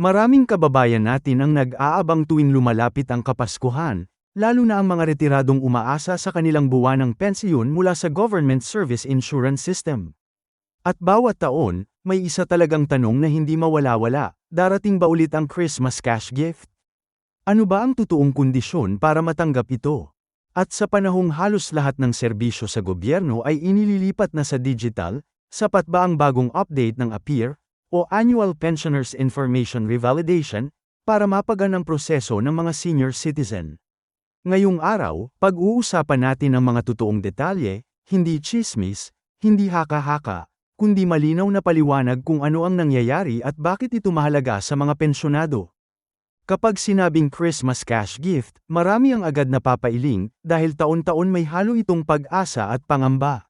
Maraming kababayan natin ang nag-aabang tuwing lumalapit ang Kapaskuhan, lalo na ang mga retiradong umaasa sa kanilang buwanang pensiyon mula sa Government Service Insurance System. At bawat taon, may isa talagang tanong na hindi mawala-wala, darating ba ulit ang Christmas cash gift? Ano ba ang totoong kondisyon para matanggap ito? At sa panahong halos lahat ng serbisyo sa gobyerno ay inililipat na sa digital, sapat ba ang bagong update ng APIR, o Annual Pensioners Information Revalidation, para mapagan ang proseso ng mga senior citizen. Ngayong araw, pag-uusapan natin ang mga totoong detalye, hindi chismis, hindi haka-haka, kundi malinaw na paliwanag kung ano ang nangyayari at bakit ito mahalaga sa mga pensyonado. Kapag sinabing Christmas cash gift, marami ang agad napapailing dahil taon-taon may halo itong pag-asa at pangamba.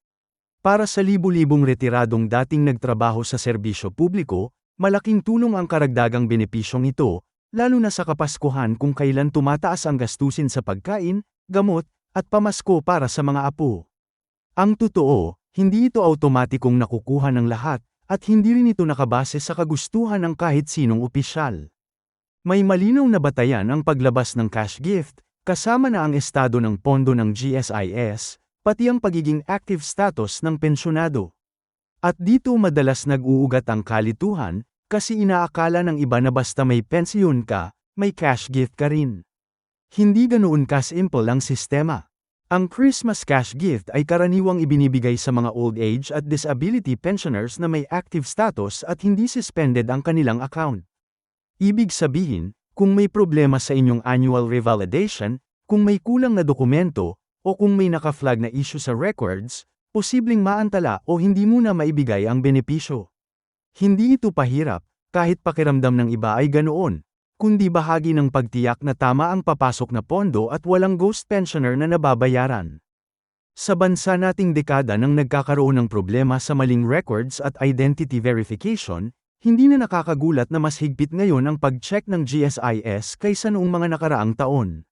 Para sa libu-libong retiradong dating nagtrabaho sa serbisyo publiko, malaking tulong ang karagdagang benepisyong ito, lalo na sa Kapaskuhan kung kailan tumataas ang gastusin sa pagkain, gamot, at pamasko para sa mga apo. Ang totoo, hindi ito automatikong nakukuha ng lahat, at hindi rin ito nakabase sa kagustuhan ng kahit sinong opisyal. May malinaw na batayan ang paglabas ng cash gift, kasama na ang estado ng pondo ng GSIS, pati ang pagiging active status ng pensyonado. At dito madalas nag-uugat ang kalituhan, kasi inaakala ng iba na basta may pensyon ka, may cash gift ka rin. Hindi ganoon kasimple ang sistema. Ang Christmas cash gift ay karaniwang ibinibigay sa mga old age at disability pensioners na may active status at hindi suspended ang kanilang account. Ibig sabihin, kung may problema sa inyong annual revalidation, kung may kulang na dokumento, o kung may naka-flag na issue sa records, posibleng maantala o hindi muna maibigay ang benepisyo. Hindi ito pahirap, kahit pakiramdam ng iba ay ganoon, kundi bahagi ng pagtiyak na tama ang papasok na pondo at walang ghost pensioner na nababayaran. Sa bansa nating dekada nang nagkakaroon ng problema sa maling records at identity verification, hindi na nakakagulat na mas higpit ngayon ang pag-check ng GSIS kaysa noong mga nakaraang taon.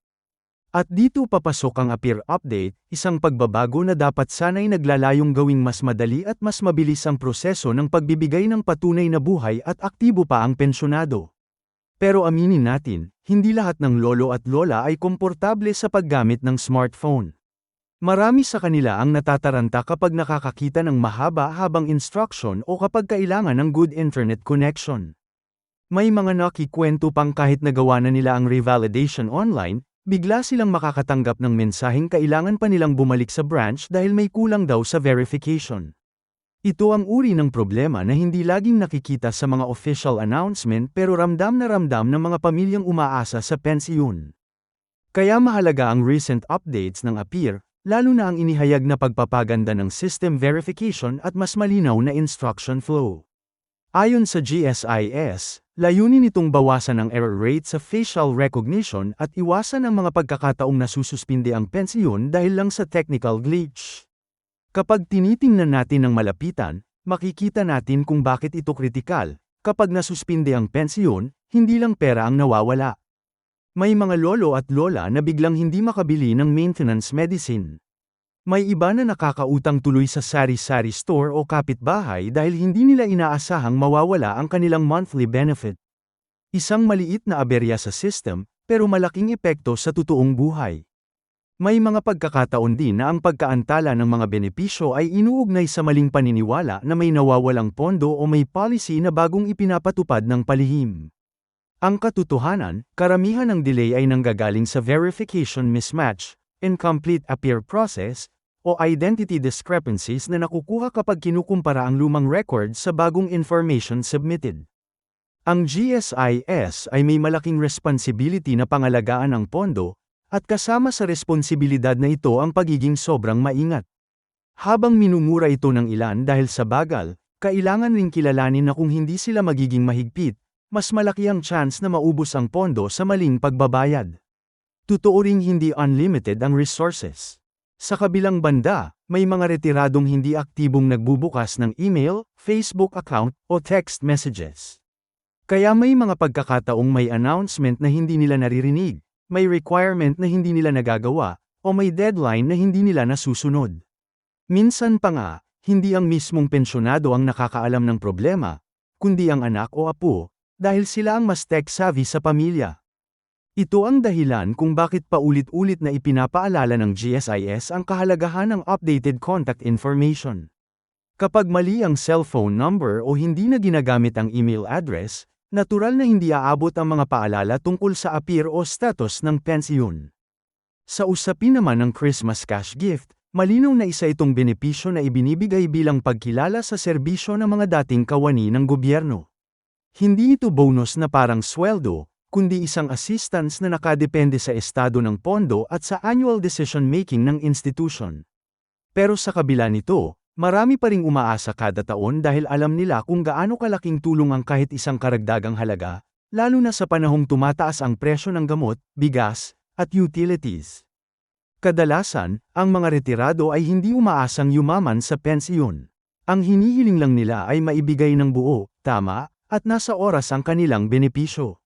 At dito papasok ang Appear Update, isang pagbabago na dapat sanay naglalayong gawing mas madali at mas mabilis ang proseso ng pagbibigay ng patunay na buhay at aktibo pa ang pensyonado. Pero aminin natin, hindi lahat ng lolo at lola ay komportable sa paggamit ng smartphone. Marami sa kanila ang natataranta kapag nakakakita ng mahaba-habang instruction o kapag kailangan ng good internet connection. May mga nakikwento pang kahit nagawa na nila ang revalidation online, bigla silang makakatanggap ng mensaheng kailangan pa nilang bumalik sa branch dahil may kulang daw sa verification. Ito ang uri ng problema na hindi laging nakikita sa mga official announcement pero ramdam na ramdam ng mga pamilyang umaasa sa pensiyon. Kaya mahalaga ang recent updates ng APIR, lalo na ang inihayag na pagpapaganda ng system verification at mas malinaw na instruction flow. Ayon sa GSIS, Layunin nitong bawasan ang error rate sa facial recognition at iwasan ang mga pagkakataong nasususpinde ang pensiyon dahil lang sa technical glitch. Kapag tinitingnan natin ng malapitan, makikita natin kung bakit ito kritikal. Kapag nasuspinde ang pensiyon, hindi lang pera ang nawawala. May mga lolo at lola na biglang hindi makabili ng maintenance medicine. May iba na nakakautang tuloy sa sari-sari store o kapitbahay dahil hindi nila inaasahang mawawala ang kanilang monthly benefit. Isang maliit na aberya sa system, pero malaking epekto sa totoong buhay. May mga pagkakataon din na ang pagkaantala ng mga benepisyo ay inuugnay sa maling paniniwala na may nawawalang pondo o may policy na bagong ipinapatupad ng palihim. Ang katotohanan, karamihan ng delay ay nanggagaling sa verification mismatch, incomplete appear process, o identity discrepancies na nakukuha kapag kinukumpara ang lumang record sa bagong information submitted. Ang GSIS ay may malaking responsibility na pangalagaan ang pondo, at kasama sa responsibilidad na ito ang pagiging sobrang maingat. Habang minumura ito ng ilan dahil sa bagal, kailangan ring kilalanin na kung hindi sila magiging mahigpit, mas malaki ang chance na maubos ang pondo sa maling pagbabayad. Totoo ring hindi unlimited ang resources. Sa kabilang banda, may mga retiradong hindi aktibong nagbubukas ng email, Facebook account, o text messages. Kaya may mga pagkakataong may announcement na hindi nila naririnig, may requirement na hindi nila nagagawa, o may deadline na hindi nila nasusunod. Minsan pa nga, hindi ang mismong pensyonado ang nakakaalam ng problema, kundi ang anak o apo, dahil sila ang mas tech-savvy sa pamilya. Ito ang dahilan kung bakit paulit-ulit na ipinapaalala ng GSIS ang kahalagahan ng updated contact information. Kapag mali ang cellphone number o hindi na ginagamit ang email address, natural na hindi aabot ang mga paalala tungkol sa appear o status ng pensyon. Sa usapin naman ng Christmas cash gift, malinaw na isa itong benepisyo na ibinibigay bilang pagkilala sa serbisyo ng mga dating kawani ng gobyerno. Hindi ito bonus na parang sweldo, kundi isang assistance na nakadepende sa estado ng pondo at sa annual decision-making ng institution. Pero sa kabila nito, marami pa ring umaasa kada taon dahil alam nila kung gaano kalaking tulong ang kahit isang karagdagang halaga, lalo na sa panahong tumataas ang presyo ng gamot, bigas, at utilities. Kadalasan, ang mga retirado ay hindi umaasang yumaman sa pensiyon. Ang hinihiling lang nila ay maibigay ng buo, tama, at nasa oras ang kanilang benepisyo.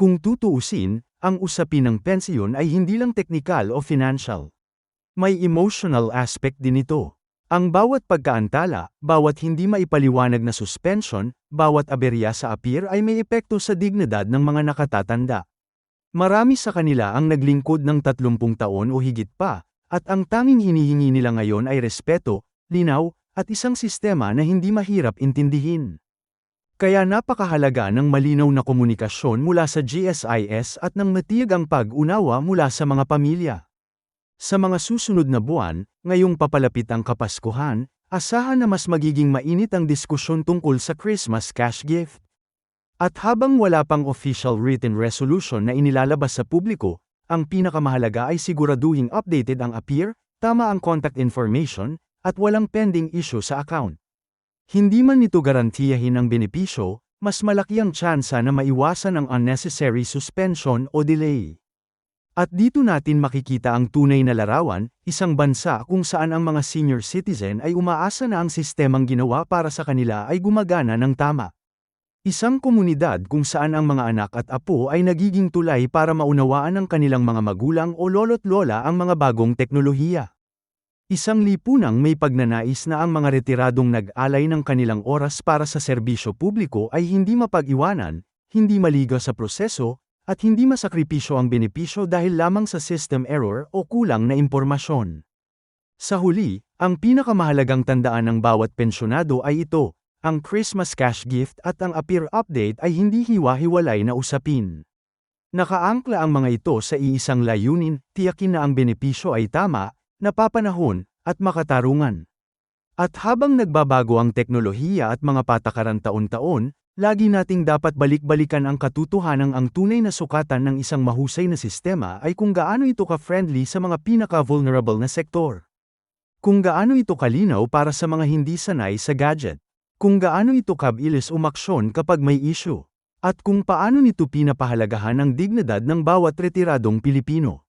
Kung tutuusin, ang usapin ng pensiyon ay hindi lang teknikal o financial. May emotional aspect din ito. Ang bawat pagkaantala, bawat hindi maipaliwanag na suspension, bawat aberya sa appear ay may epekto sa dignidad ng mga nakatatanda. Marami sa kanila ang naglingkod ng 30 taon o higit pa, at ang tanging hinihingi nila ngayon ay respeto, linaw, at isang sistema na hindi mahirap intindihin. Kaya napakahalaga ng malinaw na komunikasyon mula sa GSIS at ng matiyag ang pag-unawa mula sa mga pamilya. Sa mga susunod na buwan, ngayong papalapit ang Kapaskuhan, asahan na mas magiging mainit ang diskusyon tungkol sa Christmas cash gift. At habang wala pang official written resolution na inilalabas sa publiko, ang pinakamahalaga ay siguraduhing updated ang appear, tama ang contact information, at walang pending issue sa account. Hindi man nito garantiyahin ang benepisyo, mas malaki ang tsansa na maiwasan ang unnecessary suspension o delay. At dito natin makikita ang tunay na larawan, isang bansa kung saan ang mga senior citizen ay umaasa na ang sistemang ginawa para sa kanila ay gumagana ng tama. Isang komunidad kung saan ang mga anak at apo ay nagiging tulay para maunawaan ng kanilang mga magulang o lolo't lola ang mga bagong teknolohiya. Isang lipunang may pagnanais na ang mga retiradong nag-alay ng kanilang oras para sa serbisyo publiko ay hindi mapag-iwanan, hindi maligaw sa proseso, at hindi masakripisyo ang benepisyo dahil lamang sa system error o kulang na impormasyon. Sa huli, ang pinakamahalagang tandaan ng bawat pensyonado ay ito, ang Christmas cash gift at ang appear update ay hindi hiwa-hiwalay na usapin. Nakaangkla ang mga ito sa iisang layunin, tiyakin na ang benepisyo ay tama, napapanahon, at makatarungan. At habang nagbabago ang teknolohiya at mga patakaran taon-taon, lagi nating dapat balik-balikan ang katotohanan ang tunay na sukatan ng isang mahusay na sistema ay kung gaano ito ka-friendly sa mga pinaka-vulnerable na sektor. Kung gaano ito kalinaw para sa mga hindi sanay sa gadget. Kung gaano ito kabilis umaksyon kapag may issue. At kung paano nito pinapahalagahan ang dignidad ng bawat retiradong Pilipino.